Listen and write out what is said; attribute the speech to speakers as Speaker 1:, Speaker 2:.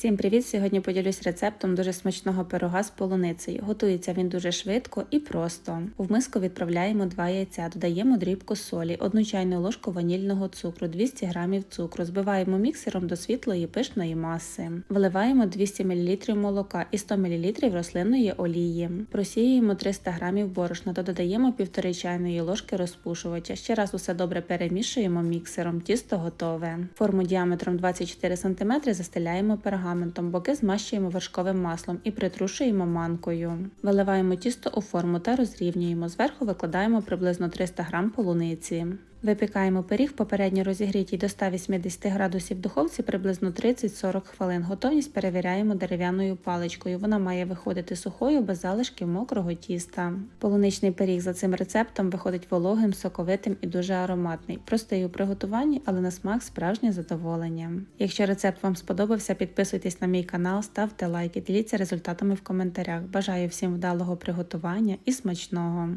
Speaker 1: Всім привіт! Сьогодні поділюсь рецептом дуже смачного пирога з полуницею. Готується він дуже швидко і просто. В миску відправляємо 2 яйця, додаємо дрібку солі, 1 чайну ложку ванільного цукру, 200 г цукру, збиваємо міксером до світлої пишної маси. Виливаємо 200 мл молока і 100 мл рослинної олії. Просіюємо 300 г борошна та додаємо 1,5 чайної ложки розпушувача. Ще раз усе добре перемішуємо міксером. Тісто готове. Форму діаметром 24 см застеляємо пергаментом, боки змащуємо вершковим маслом і притрушуємо манкою. Виливаємо тісто у форму та розрівнюємо. Зверху викладаємо приблизно 300 г полуниці. Випікаємо пиріг попередньо розігрітій до 180 градусів духовці приблизно 30-40 хвилин. Готовність перевіряємо дерев'яною паличкою. Вона має виходити сухою без залишків мокрого тіста. Полуничний пиріг за цим рецептом виходить вологим, соковитим і дуже ароматний. Простий у приготуванні, але на смак справжнє задоволення. Якщо рецепт вам сподобався, підписуйтесь на мій канал, ставте лайки, діліться результатами в коментарях. Бажаю всім вдалого приготування і смачного!